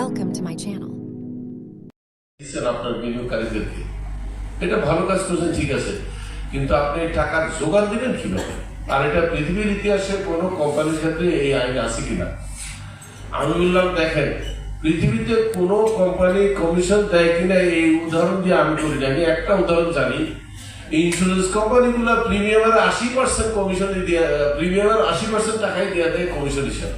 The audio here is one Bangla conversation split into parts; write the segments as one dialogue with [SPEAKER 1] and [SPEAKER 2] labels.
[SPEAKER 1] Welcome to my channel.
[SPEAKER 2] এটা ভালো কাজ করছেন, ঠিক আছে। কিন্তু আপনি টাকার জোগান দিবেন কীভাবে? আর এটা পৃথিবীর ইতিহাসে কোনো কোম্পানির ক্ষেত্রে এই আইন আছে কিনা? আমি দেখেন, পৃথিবীতে কোনো কোম্পানি কমিশন দেয় কিনা, এই উদাহরণ দিয়ে আমি করি না একটা উদাহরণ জানি। ইন্স্যুরেন্স কোম্পানি কোম্পানিগুলো প্রিমিয়ামের আশি পার্সেন্ট কমিশন দিয়ে প্রিমিয়ামের আশি পার্সেন্ট টাকাই দেওয়া দেয় কমিশন হিসাবে।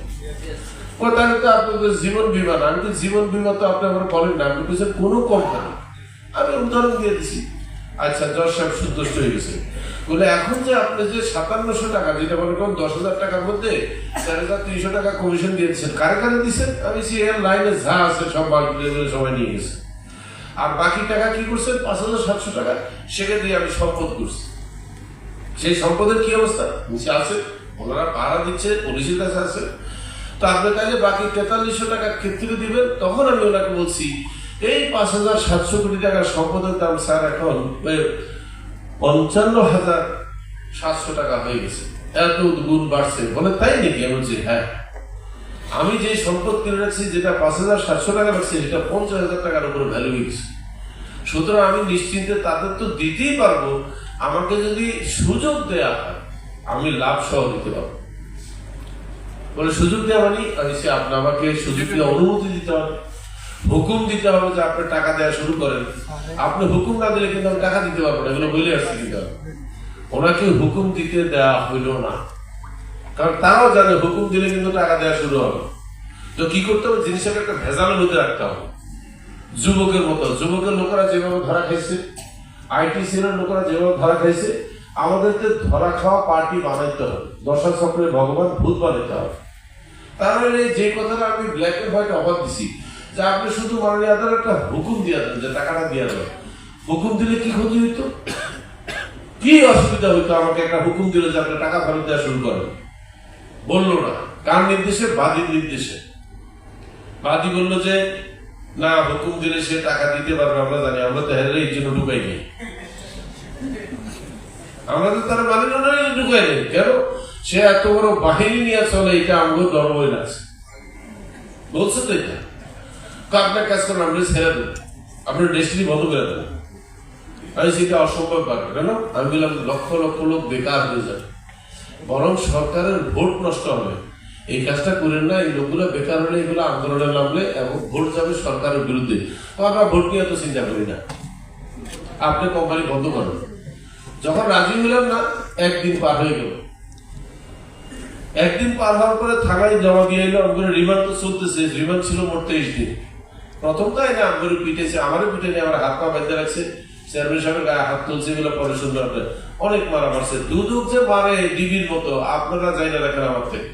[SPEAKER 2] তাহলে তো আপনাদের জীবন বীমা না। আমি তো জীবন বীমা তো আপনি আমার বলেন না আপনি বলছেন কোনো কোম্পানি আমি উদাহরণ দিয়ে দিছি। আচ্ছা দশ সাহেব সন্তুষ্ট হয়ে গেছে। বলে, এখন যে আপনি যে সাতান্নশো টাকা, যেটা মনে করেন দশ হাজার টাকার মধ্যে, চার হাজার তিনশো টাকা কমিশন দিয়েছেন, কারে কারে দিচ্ছেন আমি সি এর লাইনে যা আছে সব বাকি সবাই নিয়ে গেছে। আর বাকি টাকা কি করছেন? পাঁচ হাজার সাতশো টাকা, সেটা দিয়ে আমি সম্পদ করছি। সেই সম্পদের কি অবস্থা? নিচে আছে, ওনারা ভাড়া দিচ্ছে, পুলিশের কাছে আছে। তো আপনি তাহলে বাকি তেতাল্লিশশো টাকা ক্ষেত্রে দিবেন, তখন আমি ওনাকে বলছি, এই পাঁচ হাজার সাতশো কোটি টাকার সম্পদের দাম স্যার এখন পঞ্চান্ন হাজার সাতশো টাকা হয়ে গেছে। এত গুণ বাড়ছে। বলে, তাই নাকি? আমি বলছি হ্যাঁ। আমি যে সম্পদ কিনে রাখছি, যেটা পাঁচ হাজার সাতশো টাকা রাখছি সেটা পঞ্চাশ হাজার টাকার উপরে ভ্যালু হয়ে গেছে। সুতরাং আমি নিশ্চিন্তে তাদের তো দিতেই পারব। আমাকে যদি সুযোগ দেয়া হয়, আমি লাভ সহ দিতে পারব। বলে, সুযোগ দেওয়া আমি সে আপনি আমাকে সুযোগ দিয়ে অনুমতি দিতে হবে। হুকুম দিতে হবে যে আপনি টাকা দেওয়া শুরু করেন। আপনি হুকুম না দিলে কিন্তু আমি টাকা দিতে পারব না। এগুলো বলে আসছি কিন্তু। ওনাকে হুকুম দিতে দেওয়া হইল না। কারণ তারাও জানে হুকুম দিলে কিন্তু টাকা দেওয়া শুরু হবে। তো কি করতে হবে? জিনিসটাকে একটা ভেজালের মধ্যে রাখতে হবে। যুবকের মতো। যুবকের লোকেরা যেভাবে ধরা খাইছে, আইটি সেলের লোকেরা যেভাবে ধরা খাইছে, আমাদেরকে ধরা খাওয়া পার্টি বানাইতে হবে। দশা চক্রে ভগবান ভূত বানাইতে হবে। মানে যে কথাটা আমি ব্ল্যাক এন্ড হোয়াইট অবাদ দিছি, যে আপনি শুধু মাননীয় আদালত একটা হুকুম দিয়ে দেন, যে টাকাটা দিয়ে দেবেন হুকুম দিলে কি ক্ষতি হইতো? কি অসুবিধা হইতো আমাকে একটা হুকুম দিলে যে আপনি টাকা ফেরত দেওয়া শুরু করেন? বলল না। কার নির্দেশে? বাদীর নির্দেশে। বাদী বলল যে, না, হুকুম দিলে সে টাকা দিতে পারবে, আমরা জানি, আমরা তো হেরে এই জন্য ঢুকাই নেই। আমরা তো তার মানে না, ঢুকাই নেই। কেন? সে এত বড় বাহিনী নিয়ে চলে, এটা আমাকে ধর্ম হয়ে লাগছে বলছে তো এটা? আপনার কাজ করেন, আপনি ছেড়ে দেন। আপনার ডেস্টিনি বন্ধ করে দেবেন আমি সেটা অসম্ভব পারবে, কেন? আমি বললাম, লক্ষ লক্ষ লোক বেকার হয়ে যাবে। বরং সরকারের ভোট নষ্ট হবে। এই কাজটা করেন না, এই লোকগুলো বেকার হলে এগুলো আন্দোলনে নামলে এবং ভোট যাবে সরকারের বিরুদ্ধে। তো আমরা ভোট নিয়ে তো চিন্তা করি না। আপনি কোম্পানি বন্ধ করেন। যখন রাজি হলাম না, একদিন পার হয়ে গেল। একদিন পার হওয়ার পরে থানায় জমা দিয়ে এলো আমাদের রিমান্ড তো চলতেছে রিমান্ড ছিল মোট তেইশ দিন। প্রথম তাই না আমাদের পিটেছে, আমারও পিটে নিয়ে আমার হাত পা বেঁধে রাখছে। চেয়ারম্যান সাহেবের গায়ে হাত তুলছে এগুলো পরে সুন্দর করে অনেক মারা মারছে। দুদুক যে মারে ডিবির মতো, আপনারা যাই না দেখেন আমার থেকে।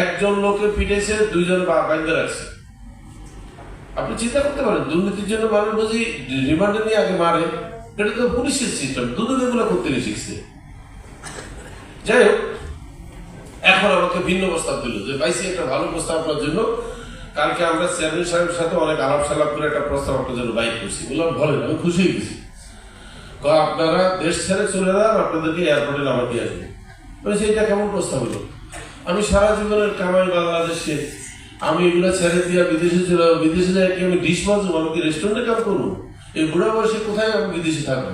[SPEAKER 2] একজন লোকে পিটেছে, দুইজন বেঁধে রাখছে। আপনি চিন্তা করতে পারেন, দুর্নীতির জন্য মানুষ বুঝি রিমান্ডে নিয়ে আগে মারে। এটা তো পুলিশের সিস্টেম দুদুক এগুলো করতে শিখছে। যাই হোক এখন আমাকে ভিন্ন প্রস্তাব দিল যে পাইছি একটা ভালো প্রস্তাব আপনার জন্য। কালকে আমরা চেয়ারম্যান সাহেবের সাথে অনেক আলাপ সালাপ করে একটা প্রস্তাব আপনার জন্য বাইক করছি। বললাম, বলেন, আমি খুশি হয়ে গেছি। আপনারা দেশ ছেড়ে চলে যান, আপনাদেরকে এয়ারপোর্টে নামা দিয়ে আসবে। বলেছি এটা কেমন প্রস্তাব হলো? আমি সারা জীবনের কামাই বাংলাদেশে আমি এগুলো ছেড়ে দিয়ে বিদেশে চলে। বিদেশে যাই, কি আমি ডিশ মাজবো আমি কি রেস্টুরেন্টে কাম করব? এই বুড়া বয়সে কোথায় আমি বিদেশে থাকব?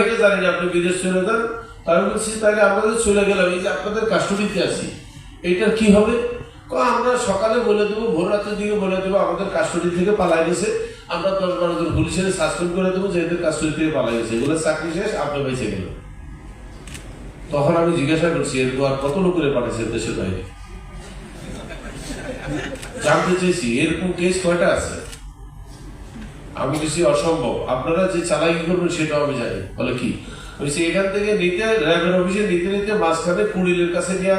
[SPEAKER 2] এটা জানি আপনি, বিদেশ চলে যান। তাই বলছি, তাহলে চলে গেলাম, এই যে আপনাদের আছি কি হবে? আমরা সকালে বলে দেবো, ভোর রাতের দিকে বলে দেবো, আমাদের থেকে পালাই গেছে। আমরা দশ বারো জন সাসপেন্ড করে দেবো, যে এদের থেকে পালাই গেছে। এগুলো চাকরি শেষ, আপনি বেঁচে গেল তখন আমি জিজ্ঞাসা করছি এরকম আর কত লোকের পাঠাইছে দেশের বাইরে? জানতে চেয়েছি, এরকম কেস কয়টা আছে? আমি কিছু অসম্ভব। আপনারা যে চালাকি করবেন, সেটাও আমি জানি। বলে কি? বলছি এখান থেকে নিতে র্যাবের অফিসে নিতে নিতে মাঝখানে কুড়িলের কাছে গিয়া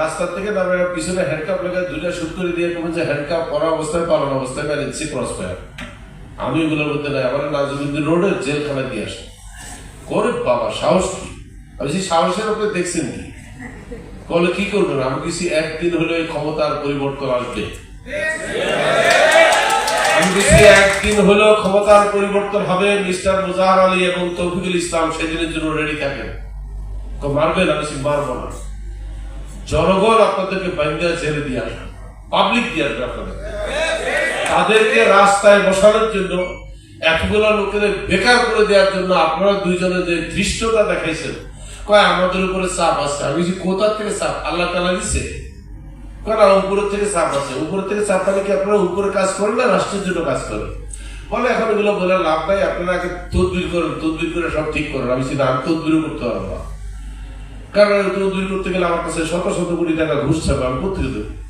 [SPEAKER 2] রাস্তার থেকে নামে পিছনে হ্যান্ডকাপ লেগে দুইটা শুট করে দিয়ে কেমন যে হ্যান্ডকাপ পরা অবস্থায়, পালন অবস্থায় দিচ্ছে ক্রস ফায়ার আমি এগুলোর মধ্যে নাই, আমার নাজমুদ্দিন রোডে জেলখানা দিয়ে আসে। করে বাবা, সাহস কি? আমি সেই সাহসের উপরে দেখছেন কি বলে কি করবেন? আমি কিছু একদিন হলে ক্ষমতার পরিবর্তন আসবে। তাদেরকে রাস্তায় বসানোর জন্য এতগুলো লোকেদের বেকার করে দেওয়ার জন্য আপনারা দুইজনে যে ধৃষ্টতা দেখাইছেন, কয় আমাদের উপরে চাপ আছে। আমি কোথা থেকে চাপ? আল্লাহ তালা না উপরের থেকে চাপ আছে। উপরের থেকে চাপ মানে কি আপনারা উপরে কাজ করেন না রাষ্ট্রের জন্য কাজ করেন? বলে এখন এগুলো বলে লাভ নাই, আপনারা আগে তদবির করেন, তদবির করে সব ঠিক করেন। আমি সেটা আমি তদবিরও করতে পারব না। কারণ তদবির করতে গেলে আমার কাছে শত শত কোটি টাকা ঘুষ ছাপা, আমি করতে দেবো